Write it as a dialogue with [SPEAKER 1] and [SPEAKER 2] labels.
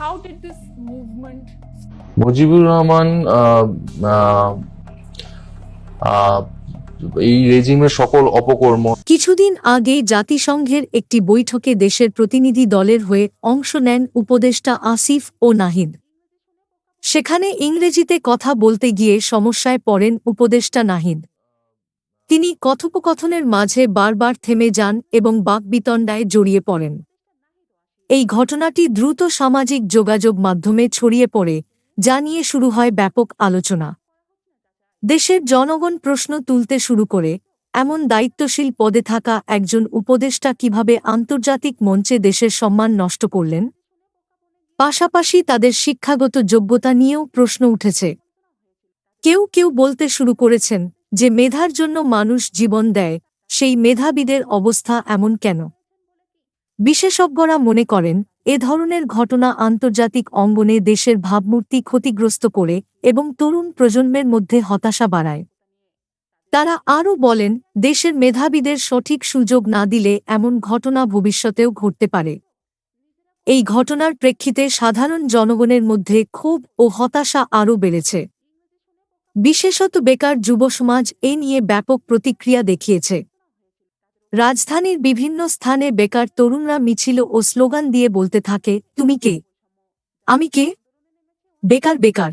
[SPEAKER 1] how did this movement
[SPEAKER 2] Mujibur Rahman এই রেজিমের সকল অপকর্ম
[SPEAKER 3] কিছুদিন আগে জাতিসংঘের একটি বৈঠকে দেশের প্রতিনিধি দলের হয়ে অংশ নেন উপদেষ্টা আসিফ ও নাহিদ। সেখানে ইংরেজিতে কথা বলতে গিয়ে সমস্যায় পড়েন উপদেষ্টা নাহিদ। তিনি কথোপকথনের মাঝে বারবার থেমে যান এবং বাকবিতণ্ডায় জড়িয়ে পড়েন। এই ঘটনাটি দ্রুত সামাজিক যোগাযোগ মাধ্যমে ছড়িয়ে পড়ে যা নিয়ে শুরু হয় ব্যাপক আলোচনা। দেশের জনগণ প্রশ্ন তুলতে শুরু করে, এমন দায়িত্বশীল পদে থাকা একজন উপদেষ্টা কীভাবে আন্তর্জাতিক মঞ্চে দেশের সম্মান নষ্ট করলেন? পাশাপাশি তাদের শিক্ষাগত যোগ্যতা নিয়েও প্রশ্ন উঠেছে। কেউ কেউ বলতে শুরু করেছেন যে, মেধার জন্য মানুষ জীবন দেয়, সেই মেধাবীদের অবস্থা এমন কেন? বিশেষজ্ঞরা মনে করেন, এ ধরনের ঘটনা আন্তর্জাতিক অঙ্গনে দেশের ভাবমূর্তি ক্ষতিগ্রস্ত করে এবং তরুণ প্রজন্মের মধ্যে হতাশা বাড়ায়। তারা আরও বলেন, দেশের মেধাবীদের সঠিক সুযোগ না দিলে এমন ঘটনা ভবিষ্যতেও ঘটতে পারে। এই ঘটনার প্রেক্ষিতে সাধারণ জনগণের মধ্যে ক্ষোভ ও হতাশা আরও বেড়েছে। বিশেষত বেকার যুব সমাজ এ নিয়ে ব্যাপক প্রতিক্রিয়া দেখিয়েছে। রাজধানীর বিভিন্ন স্থানে বেকার তরুণরা মিছিল ও স্লোগান দিয়ে বলতে থাকে, তুমি কে? আমি কে? বেকার বেকার।